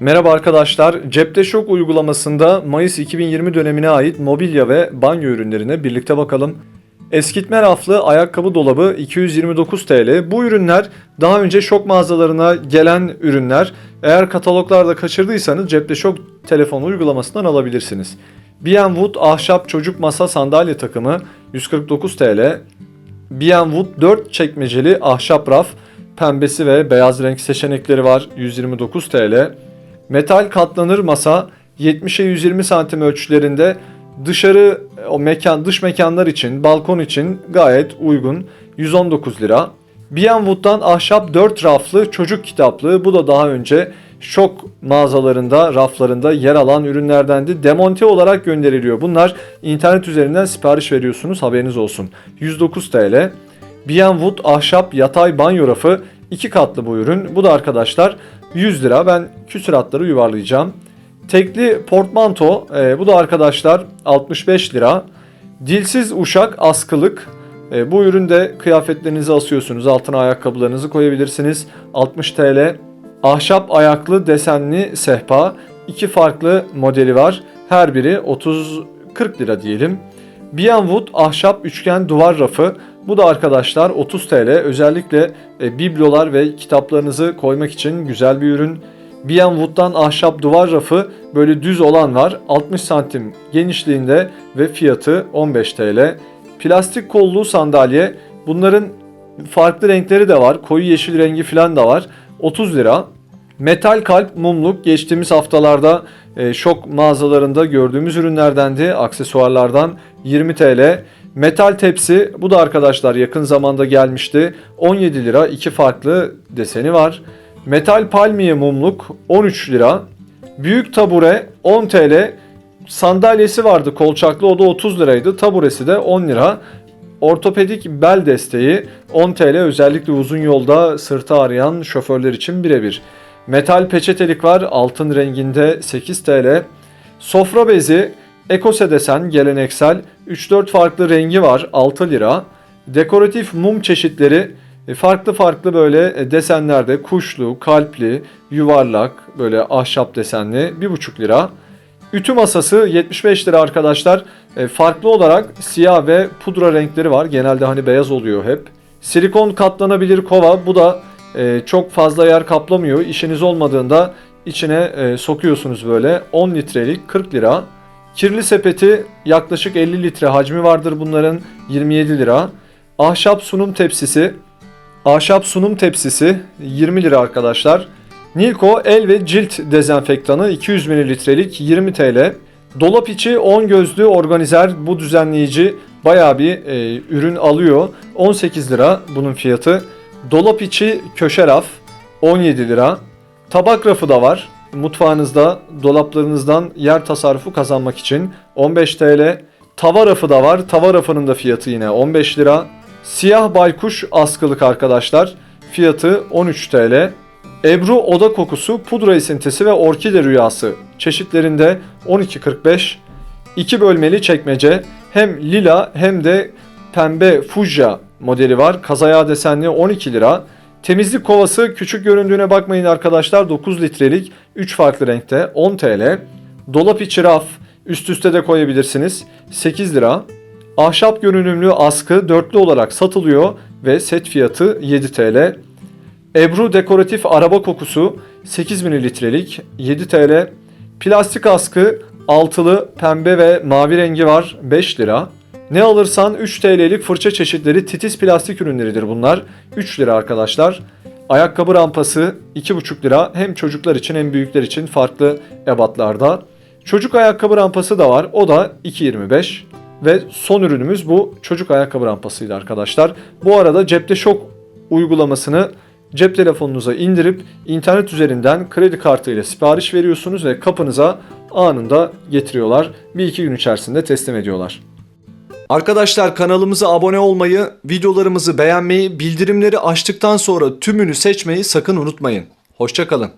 Merhaba arkadaşlar. Cepte Şok uygulamasında Mayıs 2020 dönemine ait mobilya ve banyo ürünlerine birlikte bakalım. Eskitme raflı ayakkabı dolabı 229 TL. Bu ürünler daha önce şok mağazalarına gelen ürünler. Eğer kataloglarda kaçırdıysanız Cepte Şok telefon uygulamasından alabilirsiniz. B&M ahşap çocuk masa sandalye takımı 149 TL. B&M Wood 4 çekmeceli ahşap raf pembesi ve beyaz renk seçenekleri var 129 TL. Metal katlanır masa 70'e 120 santim ölçülerinde dışarı o mekan dış mekanlar için balkon için gayet uygun 119 lira. B&M Wood'dan ahşap 4 raflı çocuk kitaplığı bu da daha önce şok mağazalarında raflarında yer alan ürünlerdendi. Demonte olarak gönderiliyor. Bunlar internet üzerinden sipariş veriyorsunuz haberiniz olsun. 109 TL. B&M Wood ahşap yatay banyo rafı iki katlı bu ürün. Bu da arkadaşlar 100 lira. Ben küsuratları yuvarlayacağım. Tekli portmanto e, bu da arkadaşlar 65 lira. Dilsiz uşak askılık. E, bu üründe kıyafetlerinizi asıyorsunuz. Altına ayakkabılarınızı koyabilirsiniz. 60 TL. Ahşap ayaklı desenli sehpa. iki farklı modeli var. Her biri 30 40 lira diyelim. B&M Wood ahşap üçgen duvar rafı. Bu da arkadaşlar 30 TL. Özellikle e, biblolar ve kitaplarınızı koymak için güzel bir ürün. B&M ahşap duvar rafı böyle düz olan var. 60 santim genişliğinde ve fiyatı 15 TL. Plastik kollu sandalye. Bunların farklı renkleri de var. Koyu yeşil rengi falan da var. 30 lira. Metal kalp mumluk geçtiğimiz haftalarda e, şok mağazalarında gördüğümüz ürünlerdendi. Aksesuarlardan 20 TL. Metal tepsi bu da arkadaşlar yakın zamanda gelmişti. 17 lira iki farklı deseni var. Metal palmiye mumluk 13 lira. Büyük tabure 10 TL. Sandalyesi vardı kolçaklı o da 30 liraydı. Taburesi de 10 lira. Ortopedik bel desteği 10 TL özellikle uzun yolda sırtı ağrıyan şoförler için birebir. Metal peçetelik var altın renginde 8 TL. Sofra bezi ekose desen geleneksel 3-4 farklı rengi var 6 lira. Dekoratif mum çeşitleri e, farklı farklı böyle e, desenlerde kuşlu, kalpli, yuvarlak, böyle ahşap desenli 1,5 lira. Ütü masası 75 lira arkadaşlar. E, farklı olarak siyah ve pudra renkleri var. Genelde hani beyaz oluyor hep. Silikon katlanabilir kova. Bu da çok fazla yer kaplamıyor. İşiniz olmadığında içine sokuyorsunuz böyle. 10 litrelik 40 lira. Kirli sepeti yaklaşık 50 litre hacmi vardır bunların 27 lira. Ahşap sunum tepsisi Ahşap sunum tepsisi 20 lira arkadaşlar. Nilko el ve cilt dezenfektanı 200 mililitrelik 20 TL. Dolap içi 10 gözlü organizer bu düzenleyici bayağı bir e, ürün alıyor. 18 lira bunun fiyatı. Dolap içi köşe raf 17 lira. Tabak rafı da var. Mutfağınızda dolaplarınızdan yer tasarrufu kazanmak için 15 TL. Tava rafı da var. Tava rafının da fiyatı yine 15 lira. Siyah baykuş askılık arkadaşlar. Fiyatı 13 TL. Ebru oda kokusu, pudra esintisi ve orkide rüyası çeşitlerinde 12.45. 2 bölmeli çekmece hem lila hem de pembe fujya modeli var. Kazaya desenli 12 lira. Temizlik kovası küçük göründüğüne bakmayın arkadaşlar 9 litrelik 3 farklı renkte 10 TL. Dolap içi raf üst üste de koyabilirsiniz 8 lira. Ahşap görünümlü askı dörtlü olarak satılıyor ve set fiyatı 7 TL. Ebru dekoratif araba kokusu 8 mililitrelik 7 TL. Plastik askı altılı pembe ve mavi rengi var 5 lira. Ne alırsan 3 TL'lik fırça çeşitleri titiz plastik ürünleridir bunlar. 3 lira arkadaşlar. Ayakkabı rampası 2,5 lira. Hem çocuklar için hem büyükler için farklı ebatlarda. Çocuk ayakkabı rampası da var. O da 2.25. Ve son ürünümüz bu çocuk ayakkabı rampasıydı arkadaşlar. Bu arada cepte şok uygulamasını cep telefonunuza indirip internet üzerinden kredi kartı ile sipariş veriyorsunuz ve kapınıza anında getiriyorlar. Bir iki gün içerisinde teslim ediyorlar. Arkadaşlar kanalımıza abone olmayı, videolarımızı beğenmeyi, bildirimleri açtıktan sonra tümünü seçmeyi sakın unutmayın. Hoşçakalın.